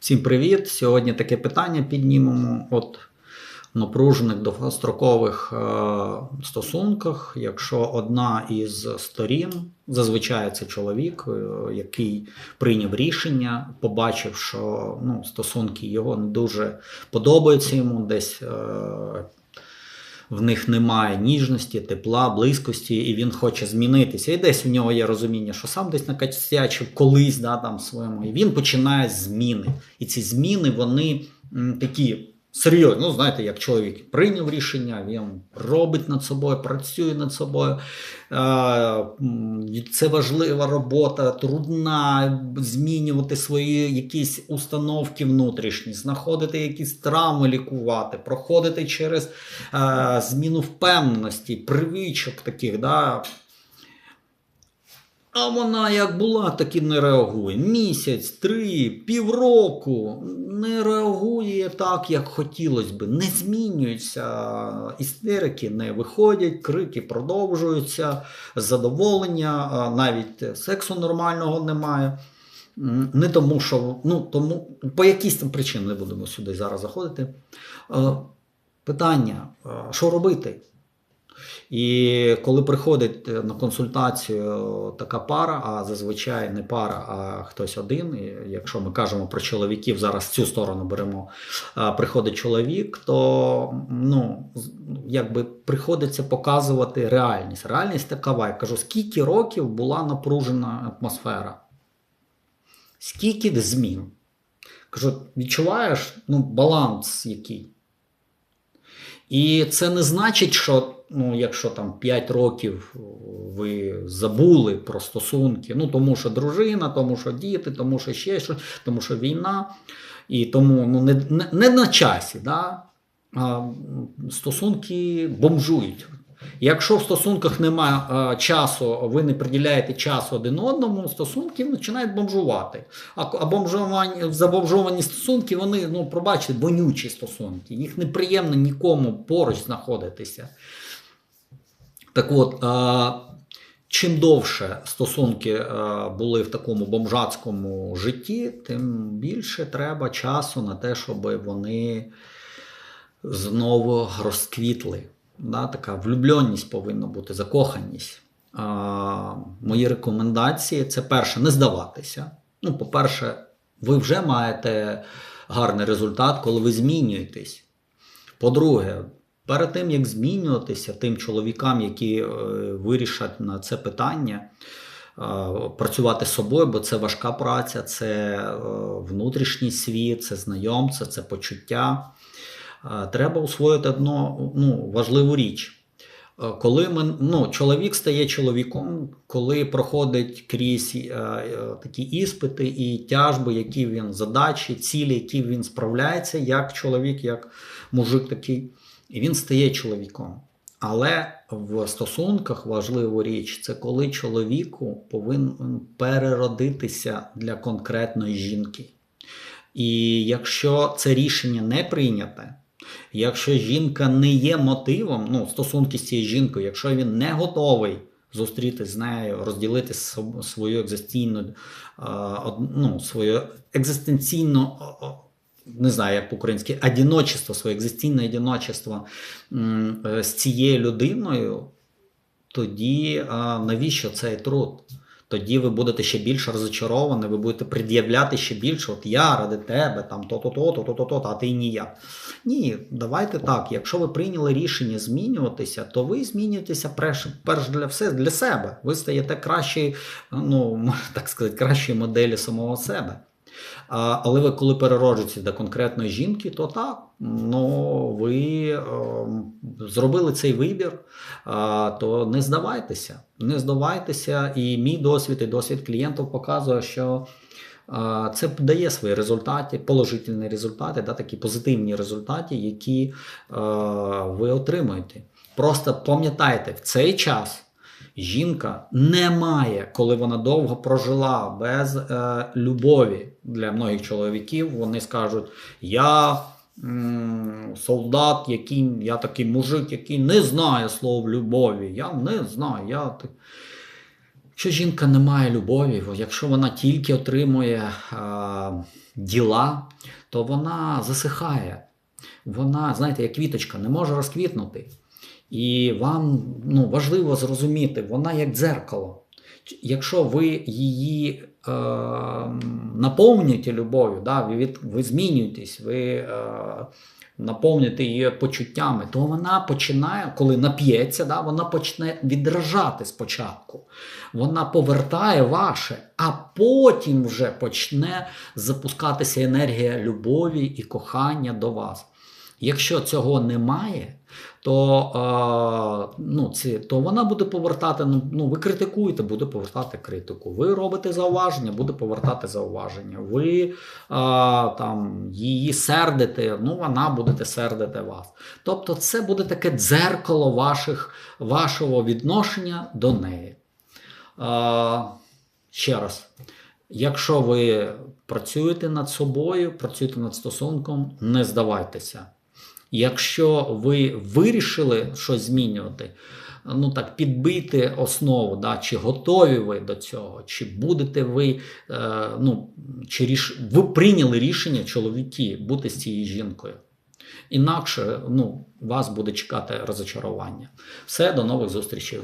Всім привіт! Сьогодні таке питання піднімемо. От напружених довгострокових е, стосунках, якщо одна із сторін, зазвичай це чоловік, е, який прийняв рішення, побачив, що ну, стосунки його не дуже подобаються йому, десь е, в них немає ніжності, тепла, близькості, і він хоче змінитися. І десь в нього є розуміння, що сам десь накосячив колись да, там своєму. І він починає зміни. І ці зміни, вони м, такі серйозні. Ну, знаєте, як чоловік прийняв рішення, він робить над собою, працює над собою. Це важлива робота, трудна змінювати свої якісь установки внутрішні, знаходити якісь травми, лікувати, проходити через зміну впевненості, привичок таких. Да? А вона як була, так і не реагує. Місяць, три, півроку не реагує так, як хотілося би. Не змінюються. Істерики не виходять, крики продовжуються, задоволення, навіть сексу нормального немає. Не тому, що ну, тому, по якійсь там причині не будемо сюди зараз заходити. Е, Питання: е, що робити? І коли приходить е, на консультацію така пара, а зазвичай не пара, а хтось один. І якщо ми кажемо про чоловіків, зараз цю сторону беремо, приходить чоловік, то ну, якби приходиться показувати реальність. Реальність такова. Я кажу, скільки років була напружена атмосфера? Скільки змін? Кажу, відчуваєш ну, баланс який? І це не значить, що ну, якщо там 5 років ви забули про стосунки, ну тому що дружина, тому що діти, тому що ще щось, тому що війна, і тому ну, не, не, не на часі, да? а стосунки бомжують. Якщо в стосунках немає е, часу, ви не приділяєте часу один одному, стосунки починають бомжувати. А, а бомжовані, забомжовані стосунки, вони, ну, пробачте, вонючі стосунки. Їх неприємно нікому поруч знаходитися. Так от, е, чим довше стосунки е, були в такому бомжацькому житті, тим більше треба часу на те, щоб вони знову розквітли. Да, така влюбленість повинна бути, закоханість. А, мої рекомендації це перше, не здаватися. Ну, по-перше, ви вже маєте гарний результат, коли ви змінюєтесь. По-друге, перед тим як змінюватися тим чоловікам, які е, вирішать на це питання, е, працювати з собою, бо це важка праця, це е, внутрішній світ, це знайомство, це почуття. Треба усвоїти одну ну, важливу річ. Коли ми, ну, чоловік стає чоловіком, коли проходить крізь е, е, такі іспити і тяжби, які він задачі, цілі, які він справляється, як чоловік, як мужик такий, і він стає чоловіком. Але в стосунках важлива річ це коли чоловіку повинен переродитися для конкретної жінки. І якщо це рішення не прийняте, якщо жінка не є мотивом, ну, стосунки з цією жінкою, якщо він не готовий зустрітися з нею, розділити свою екзистенційну, ну, свою екзистенційну, не знаю, як по-українськи, одіночество, своє екзистенційне одіночество з цією людиною, тоді навіщо цей труд? Тоді ви будете ще більш розочаровані, ви будете пред'являти ще більше, от я ради тебе, там то-то, то-то, то-то, а ти ніяк. Ні, давайте так. Якщо ви прийняли рішення змінюватися, то ви змінюєтеся перш, перш для все для себе. Ви стаєте кращою, ну так сказати, кращою моделі самого себе. А, але ви коли перероджуєтеся до конкретної жінки, то так, ну ви е, зробили цей вибір, а, то не здавайтеся. Не здавайтеся, і мій досвід, і досвід клієнтів показує, що а, це дає свої результати, положительні результати, да, такі позитивні результати, які е, ви отримуєте. Просто пам'ятайте, в цей час жінка не має, коли вона довго прожила без е, любові для многих чоловіків, вони скажуть: я м, солдат, який, я такий мужик, який не знає слов любові. Я не знаю. Я так... Якщо жінка не має любові, якщо вона тільки отримує а, діла, то вона засихає. Вона, знаєте, як квіточка, не може розквітнути. І вам ну, важливо зрозуміти, вона як дзеркало. Якщо ви її е, наповнюєте любов'ю, да, ви, ви змінюєтесь, ви е, наповнюєте її почуттями, то вона починає, коли нап'ється, да, вона почне відражати спочатку. Вона повертає ваше, а потім вже почне запускатися енергія любові і кохання до вас. Якщо цього немає, то, е, ну, ці, то вона буде повертати. Ну, ну, ви критикуєте, буде повертати критику. Ви робите зауваження, буде повертати зауваження. Ви е, там, її сердите, ну вона буде сердити вас. Тобто, це буде таке дзеркало ваших, вашого відношення до неї. Е, ще раз. Якщо ви працюєте над собою, працюєте над стосунком, не здавайтеся. Якщо ви вирішили щось змінювати, ну так підбити основу, да, чи готові ви до цього, чи будете ви, е, ну, чи ріш... ви прийняли рішення чоловіки бути з цією жінкою. Інакше ну, вас буде чекати розочарування. Все, до нових зустрічей.